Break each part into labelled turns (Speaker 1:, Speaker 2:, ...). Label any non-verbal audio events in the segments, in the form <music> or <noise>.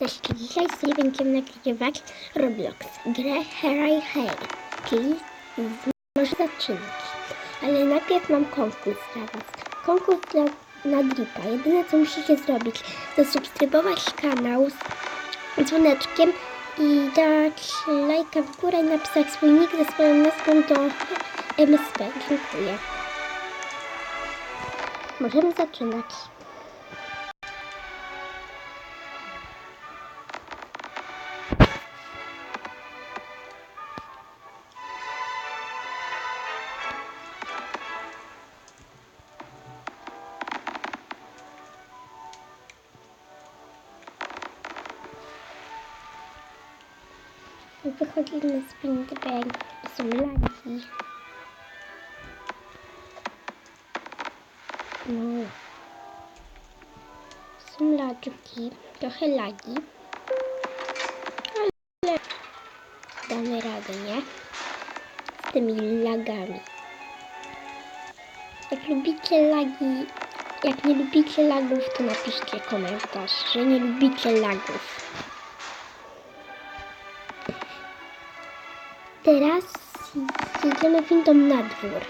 Speaker 1: Cześć, dzisiaj sobie będziemy nagrywać Roblox, grę Harry Hey, czyli z- może zaczynać. Ale najpierw mam konkurs dla Was. Konkurs dla, na Dripa. Jedyne co musicie zrobić, to subskrybować kanał z dzwoneczkiem i dać lajka w górę i napisać swój nick ze swoją nazwą do MSP. Dziękuję. Możemy zaczynać. Wychodzimy z Windbang, są lagi. No. Są lagiki, trochę lagi. Ale damy radę, nie? Z tymi lagami. Jak lubicie lagi, jak nie lubicie lagów, to napiszcie komentarz, że nie lubicie lagów. Teraz jedziemy windą na dwór.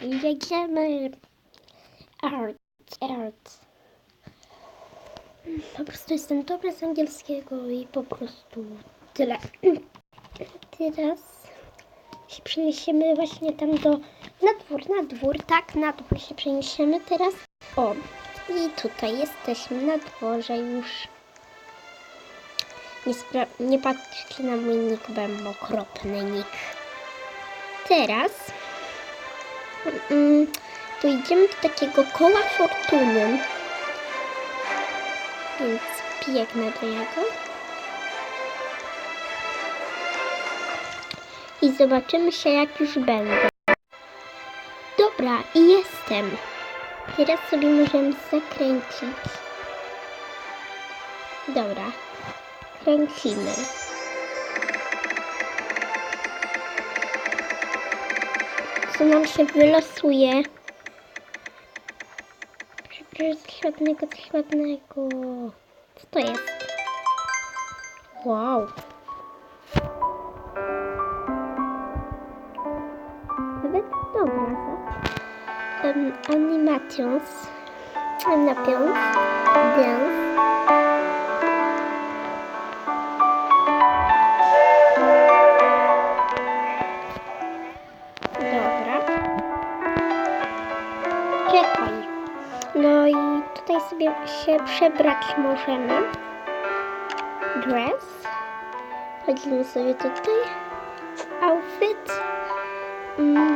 Speaker 1: Jedziemy. Art, art. Po prostu jestem dobra z angielskiego i po prostu tyle. <clears throat> Teraz się przeniesiemy właśnie tam do, na dwór, na dwór, tak, na dwór się przeniesiemy teraz. O, i tutaj jesteśmy na dworze już. Nie, nie patrzcie na mój nick, mam okropny nick. Teraz mm, pójdziemy do takiego koła fortuny. Więc biegnę do niego. I zobaczymy się jak już będę. Dobra, i jestem. Teraz sobie możemy zakręcić. Dobra, kręcimy. Co nam się wylosuje? Przecież coś ładnego, coś ładnego. Co to jest? Wow. Nawet dobra? Um, animations, napiąc, dance. Dobra. Czekaj. No i tutaj sobie się przebrać możemy. Dress. Chodzimy sobie tutaj. Outfit. Mm.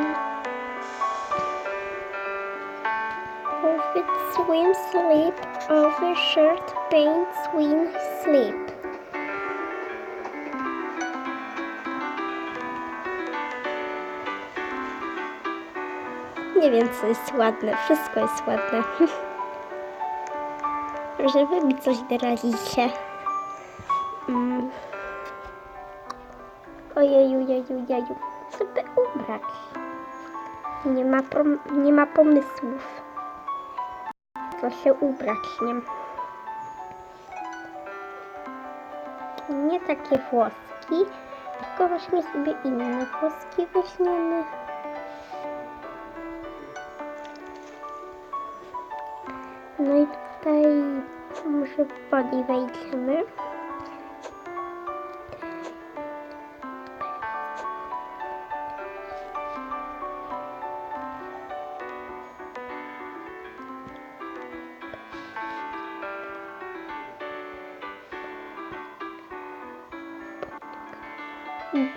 Speaker 1: Swim sleep over shirt paint swim sleep. Nie wiem co jest ładne, wszystko jest ładne. <laughs> Może wy mi coś doradzicie. Mm. Ojeju, jeju, jeju. By ubrać? Nie ma, nie ma pomysłów co się ubrać, nie? Nie takie włoski, tylko weźmy sobie inne włoski, weźmiemy. No i tutaj może w wejdziemy. Nie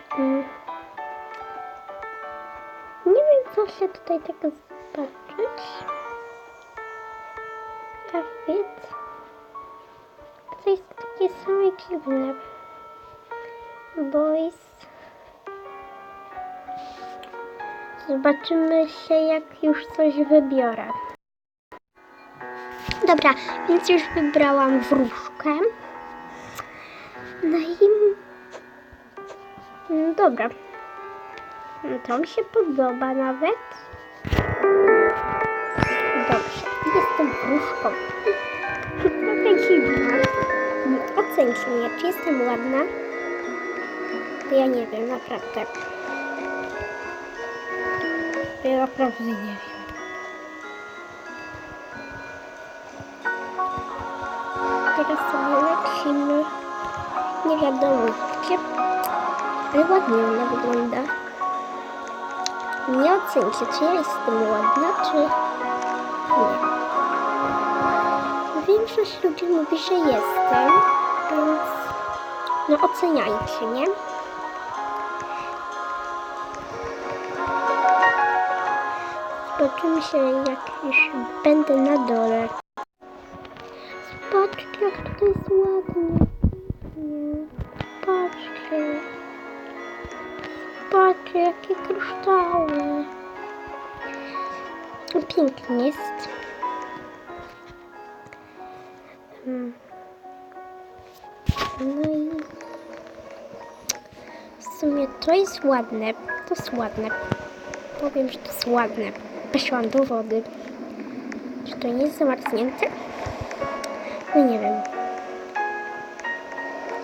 Speaker 1: wiem, co się tutaj tego zobaczyć. Outfit. To jest takie same dziwne. Boys. Zobaczymy się, jak już coś wybiorę. Dobra, więc już wybrałam wróżkę. No i... Mm, Dobra. No to mi się podoba nawet. Dobrze, jestem wróżką. <laughs> Trochę dziwna. Ocencie mnie, czy jestem ładna? To ja nie wiem, naprawdę. Ja naprawdę nie wiem. Teraz sobie lecimy. Nie wiadomo gdzie. Ale ładnie ona wygląda. Nie ocencie, czy ja jestem ładna, czy nie. Większość ludzi mówi, że jestem, więc no oceniajcie, nie? Zobaczymy się, jak już będę na dole. Zobaczcie, jak tutaj jest ładnie. Patrzcie, jakie kryształy. Pięknie jest. Mm. No i w sumie to jest ładne. To jest ładne. Powiem, że to jest ładne. Weszłam do wody. Czy to nie jest zamarznięte? No nie wiem.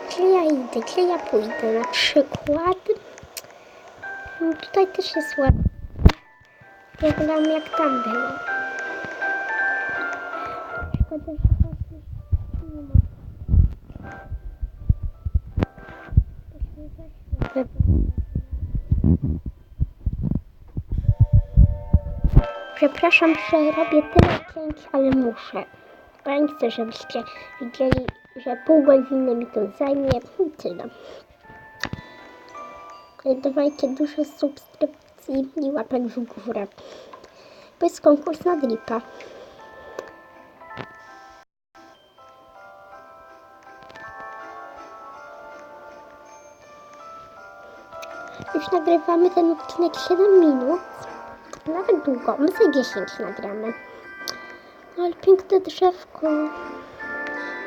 Speaker 1: Gdzie ja idę? Gdzie ja pójdę? Na przykład. No tutaj też jest ładnie. Ja gram jak tam było. Szkoda, że już nie ma. Przepraszam, że robię tyle cięć, ale muszę. Bo ja nie chcę, żebyście widzieli, że pół godziny mi to zajmie tyle. Ale Dawajcie dużo subskrypcji i łapek w górę. Bo jest konkurs na dripa. Już nagrywamy ten odcinek 7 minut. Nawet długo. My za 10 nagramy. No ale piękne drzewko.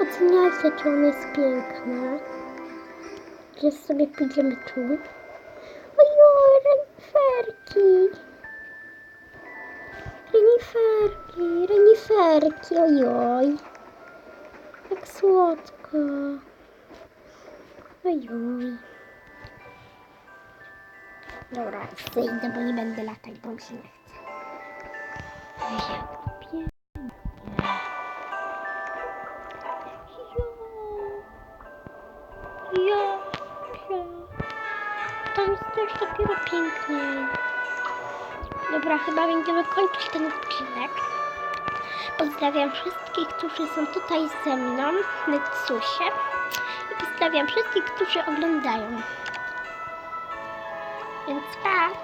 Speaker 1: Oceniajcie, czy ono jest piękne. Że sobie pójdziemy tu. Reniferki. Reniferki, reniferki, ojoj. Jak słodko. Ojoj. Dobra, zejdę, bo nie będę latać, bo mi się nie chce. Jak piękniej. Dobra, chyba będziemy kończyć ten odcinek. Pozdrawiam wszystkich, którzy są tutaj ze mną, Netsusie. I pozdrawiam wszystkich, którzy oglądają. Więc pa!